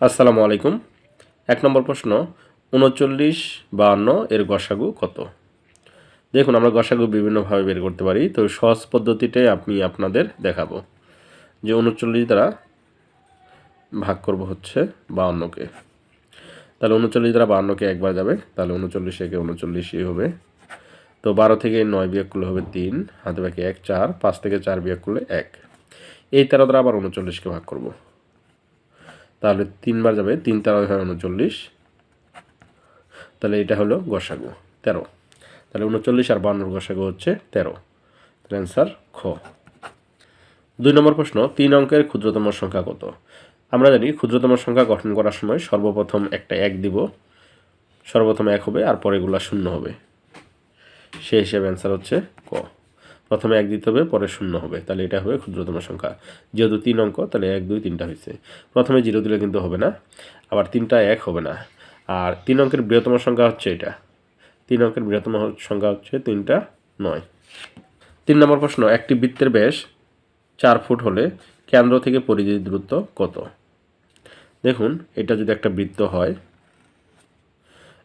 আসসালামু আলাইকুম। এক নম্বর প্রশ্ন, উনচল্লিশ বাহান্ন এর গসাগু কত? দেখুন, আমরা গসাগু বিভিন্নভাবে বের করতে পারি, তো সহজ পদ্ধতিটাই আমি আপনাদের দেখাবো যে উনচল্লিশ দ্বারা ভাগ করব হচ্ছে বাহান্নকে। তাহলে উনচল্লিশ দ্বারা বাহান্নকে একবার যাবে, তাহলে উনচল্লিশ একে উনচল্লিশই হবে। তো বারো থেকে নয় বিয়োগ করলে হবে তিন, হাতে বাকি এক, চার, পাঁচ থেকে চার বিয়োগ করলে এক। এই তেরো দ্বারা আবার উনচল্লিশকে ভাগ করব। তাহলে তিনবার যাবে, তিন তেরো হয় উনচল্লিশ। তাহলে এটা হলো গসাগু, তেরো। তাহলে উনচল্লিশ আর বান্নর গসাগু হচ্ছে তেরো। তাহলে অ্যান্সার খ। দুই নম্বর প্রশ্ন, তিন অঙ্কের ক্ষুদ্রতম সংখ্যা কত? আমরা জানি ক্ষুদ্রতম সংখ্যা গঠন করার সময় সর্বপ্রথম একটা এক দিব, সর্বপ্রথম এক হবে আর পরেগুলা শূন্য হবে। সেই হিসেবে অ্যান্সার হচ্ছে ক। প্রথমে এক দিতে হবে, পরে শূন্য হবে। তাহলে এটা হবে ক্ষুদ্রতম সংখ্যা। যেহেতু তিন অঙ্ক, তাহলে এক, দুই, তিনটা হয়েছে। প্রথমে জিরো দিলে কিন্তু হবে না, আবার তিনটা এক হবে না। আর তিন অঙ্কের বৃহত্তম সংখ্যা হচ্ছে এটা। তিন অঙ্কের বৃহত্তম সংখ্যা হচ্ছে তিনটা নয়। তিন নম্বর প্রশ্ন, একটি বৃত্তের ব্যাস চার ফুট হলে কেন্দ্র থেকে পরিধির দূরত্ব কত? দেখুন, এটা যদি একটা বৃত্ত হয়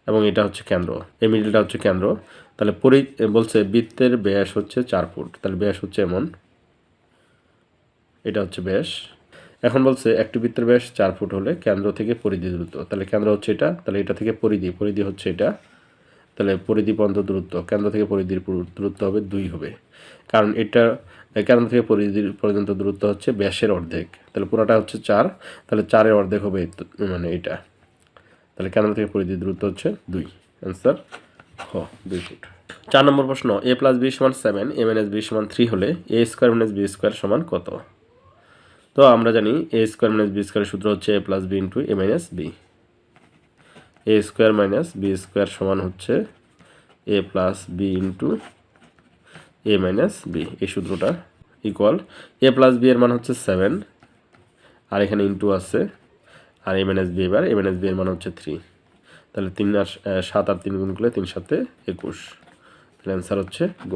এবং এটা হচ্ছে কেন্দ্র। এই মিডিলটা হচ্ছে কেন্দ্র। তাহলে পরি বলছে বৃত্তের ব্যাস হচ্ছে চার ফুট। তাহলে ব্যাস হচ্ছে এমন। এটা হচ্ছে ব্যাস। এখন বলছে একটি বৃত্তের ব্যাস চার ফুট হলে কেন্দ্র থেকে পরিধি দূরত্ব। তাহলে কেন্দ্র হচ্ছে এটা। তাহলে এটা থেকে পরিধি। পরিধি হচ্ছে এটা। তাহলে পরিধি পর্যন্ত দূরত্ব। কেন্দ্র থেকে পরিধির পুরু- দূরত্ব হবে দুই হবে। কারণ এটা কেন্দ্র থেকে পরিধির পর্যন্ত দূরত্ব হচ্ছে ব্যাসের অর্ধেক। তাহলে পুরোটা হচ্ছে চার। তাহলে চারের অর্ধেক হবে মানে এটা। তাহলে কেন্দ্র থেকে পরিধির দূরত্ব হচ্ছে দুই। অ্যান্সার হ, দুই ফুট। চার নম্বর প্রশ্ন এ প্লাস বি সমান সেভেন এ মাইনাস বি সমান থ্রি হলে A square minus B square সমান কত? তো আমরা জানি এ স্কোয়ার মাইনাস বি স্কোয়ারের সূত্র হচ্ছে A plus B into A minus B A square minus B square সমান হচ্ছে A plus B into A minus B এই সূত্রটা ইকুয়াল এ প্লাস বি এর মান হচ্ছে সেভেন আর এখানে ইন্টু আছে আর এম এন এস বি এবার এম এন এস বি এর মান হচ্ছে থ্রি তাহলে তিন আর সাত আর তিন গুণ করলে তিন সাথে একুশ। তাহলে অ্যান্সার হচ্ছে গ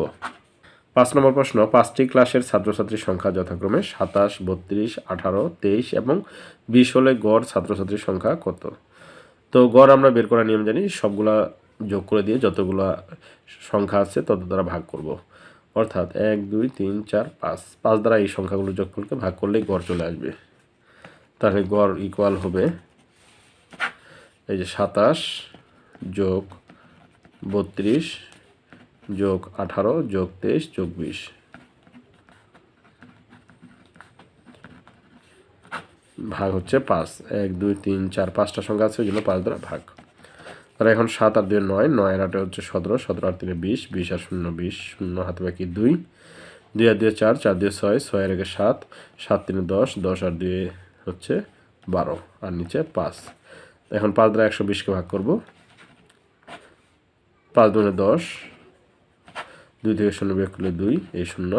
পাঁচ নম্বর প্রশ্ন, পাঁচটি ক্লাসের ছাত্রছাত্রীর সংখ্যা যথাক্রমে সাতাশ, বত্রিশ, আঠারো, তেইশ এবং বিশ হলে গড় ছাত্রছাত্রীর সংখ্যা কত? তো গড় আমরা বের করার নিয়ম জানি, সবগুলা যোগ করে দিয়ে যতগুলা সংখ্যা আছে তত দ্বারা ভাগ করব। অর্থাৎ এক, দুই, তিন, চার, পাঁচ। পাঁচ দ্বারা এই সংখ্যাগুলো যোগফলকে ভাগ করলেই গড় চলে আসবে। তাহলে গড় ইকুয়াল হবে এই যে সাতাশ যোগ বত্রিশ যোগ আঠারো যোগ তেইশ যোগ বিশ। ভাগ হচ্ছে পাঁচ। এক, দুই, তিন, চার, পাঁচটা সংখ্যা আছে, ওই জন্য পাঁচ দ্বারা ভাগ। তাহলে এখন সাত আর দুই নয় নয় আটে হচ্ছে সতেরো সতেরো আর তিনে বিশ বিশ আর শূন্য বিশ, শূন্য হাতে বাকি দুই। দুই আর দুই চার চার দিয়ে ছয় ছয় আর একে সাত সাত তিনে দশ দশ আর দুই হচ্ছে বারো আর নিচে পাঁচ। এখন পাঁচ দ্বারা একশো বিশকে ভাগ করব। পাঁচ দুনে দশ, দুই থেকে শূন্য বিয়োগ করলে দুই, এই শূন্য,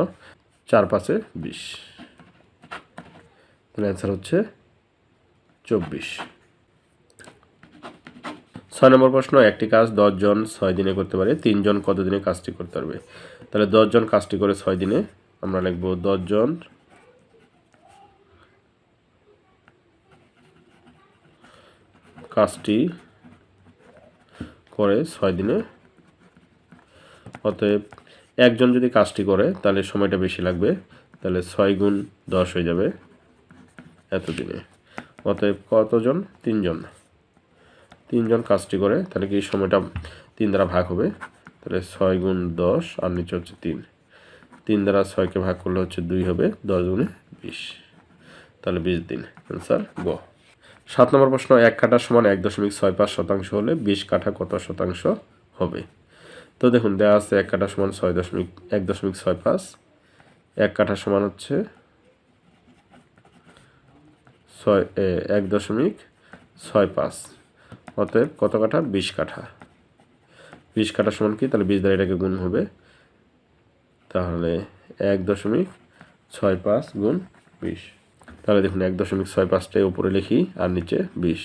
চার পাঁচে বিশ। তাহলে অ্যান্সার হচ্ছে চব্বিশ। ছয় নম্বর প্রশ্ন, একটি কাজ দশজন ছয় দিনে করতে পারে তিনজন কত দিনে কাজটি করতে পারবে? তাহলে দশজন কাজটি করে ছয় দিনে আমরা লিখব দশজন কাজটি করে ছয় দিনে। অতএব একজন যদি কাজটি করে, তাহলে সময়টা বেশি লাগবে, তাহলে ছয় গুণ দশ হয়ে যাবে এতদিনে। অতএব কতজন? তিনজন। তিনজন কাজটি করে, তাহলে কি সময়টা তিন দ্বারা ভাগ হবে? তাহলে ছয় গুণ দশ, আর নিচে হচ্ছে তিন। তিন দ্বারা ছয়কে ভাগ করলে হচ্ছে দুই হবে, দশ গুণে বিশ। তাহলে বিশ দিন। অ্যান্সার গ। সাত নম্বর প্রশ্ন, এক কাঠা সমান এক দশমিক ছয় পাঁচ শতাংশ হলে বিশ কাঠা কত শতাংশ হবে? তো দেখুন দেওয়া আছে এক কাঠা সমান ছয় দশমিক, এক দশমিক ছয় পাঁচ। এক কাঠা সমান হচ্ছে ছয় এক দশমিক ছয় পাঁচ। অতএব কত কাঠা? বিশ কাঠা। বিশ কাঠা সমান কি? তাহলে বিশ দ্বারা এটাকে গুণ হবে, তাহলে এক দশমিক ছয় পাঁচ গুণ বিশ। তাহলে দেখুন এক দশমিক ছয় পাঁচটাই উপরে লিখি, আর নিচে বিশ।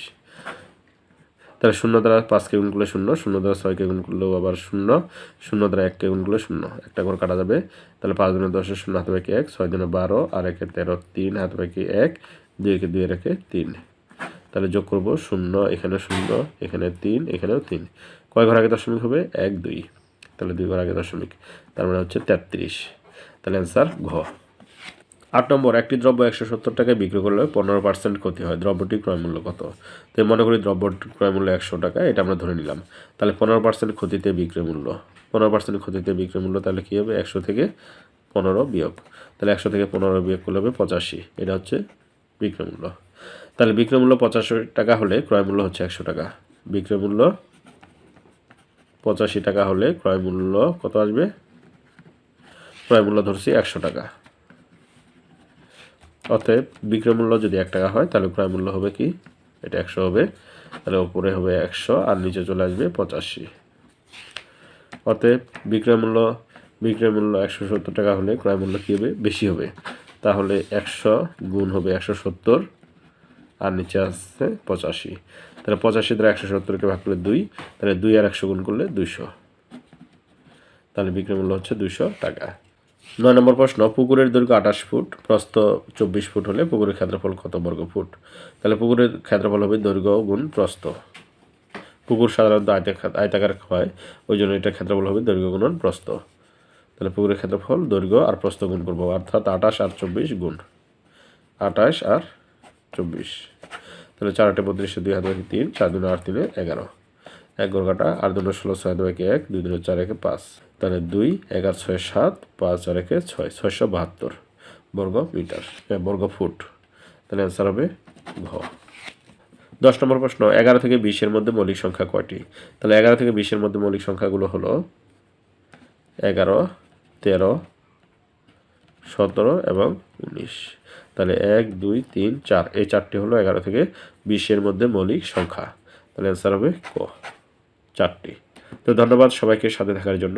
তাহলে শূন্য দ্বারা পাঁচকে গুণ করলে শূন্য শূন্য দ্বারা ছয়কে গুণ করলেও আবার শূন্য শূন্য দ্বারা এককে গুণ করলে শূন্য। একটা করে কাটা যাবে। তাহলে পাঁচ দিনে দশের শূন্য, হাতে বাকি এক, ছয় দিনে বারো, আর একে তেরো তিন, হাতে বাকি এক, দুই একে দুই রেখে তিন। তাহলে যোগ করব শূন্য, এখানে শূন্য, এখানে তিন, এখানেও তিন। কয় ঘর আগে দশমিক হবে? এক, দুই। তাহলে দুই ঘর আগে দশমিক, তার মানে হচ্ছে তেত্রিশ। তাহলে অ্যান্সার ঘ। আট নম্বর, একটি দ্রব্য একশো সত্তর টাকায় বিক্রি করলে পনেরো পার্সেন্ট ক্ষতি হয়। দ্রব্যটির ক্রয় মূল্য কত? তো মনে করি দ্রব্যটির ক্রয় মূল্য একশো টাকা, এটা আমরা ধরে নিলাম। তাহলে পনেরো পার্সেন্ট ক্ষতিতে বিক্রয় মূল্য। পনেরো পার্সেন্ট ক্ষতিতে বিক্রয় মূল্য তাহলে কী হবে? একশো থেকে পনেরো বিয়োগ। তাহলে একশো থেকে পনেরো বিয়োগ করলে হবে পঁচাশি। এটা হচ্ছে বিক্রয় মূল্য। তাহলে বিক্রয় মূল্য পঁচাশি টাকা হলে ক্রয় মূল্য হচ্ছে একশো টাকা। বিক্রয় মূল্য পঁচাশি টাকা হলে ক্রয় মূল্য কত আসবে? ক্রয় মূল্য ধরছি একশো টাকা। অতএব বিক্রয় মূল্য যদি এক টাকা হয়, তাহলে ক্রয় মূল্য হবে কি? এটা একশো হবে। তাহলে ওপরে হবে একশো, আর নিচে চলে আসবে পঁচাশি। অতএব বিক্রয় মূল্য বিক্রয় মূল্য একশো সত্তর টাকা হলে ক্রয় মূল্য কী হবে? বেশি হবে। তাহলে একশো গুণ হবে একশো সত্তর, আর নিচে আসছে পঁচাশি। তাহলে পঁচাশি দ্বারা একশো সত্তরকে ভাগ করলে দুই, তাহলে দুই আর একশো গুণ করলে দুইশো। তাহলে বিক্রয় মূল্য হচ্ছে দুইশো টাকা। নয় নম্বর প্রশ্ন, পুকুরের দৈর্ঘ্য আঠাশ ফুট, প্রস্থ চব্বিশ ফুট হলে পুকুরের ক্ষেত্রফল কত বর্গ ফুট? তাহলে পুকুরের ক্ষেত্রফল হবে দৈর্ঘ্য গুণ প্রস্থ। পুকুর সাধারণত আয়তাকার হয় ওই জন্য এটা ক্ষেত্রফল হবে দৈর্ঘ্য গুণন প্রস্থ। তাহলে পুকুরের ক্ষেত্রফল দৈর্ঘ্য আর প্রস্থ গুণ করব, অর্থাৎ আঠাশ আর চব্বিশ গুণ। আঠাশ আর চব্বিশ। তাহলে চার আটে বত্রিশে দুই হাজার তিন, চার দুটো আট তিনে এগারো। এক গড় কাটা, আট দুটো ষোলো, ছয় দুই একে এক, দুই দুটো চার একে পাঁচ। তাহলে দুই, এগারো, ছয়, সাত, পাঁচ, চার একে ছয়, ছয়শো বাহাত্তর। বর্গ মিটার বর্গ ফুট। তাহলে অ্যান্সার হবে ঘ। দশ নম্বর প্রশ্ন, এগারো থেকে বিশের মধ্যে মৌলিক সংখ্যা কয়টি? তাহলে এগারো থেকে বিশের মধ্যে মৌলিক সংখ্যাগুলো হলো এগারো, তেরো, সতেরো এবং উনিশ। তাহলে এক, দুই, তিন, চার, এই চারটি হলো এগারো থেকে বিশের মধ্যে মৌলিক সংখ্যা। তাহলে অ্যান্সার হবে ক। চারটি। তো ধন্যবাদ সবাইকে সাথে থাকার জন্য।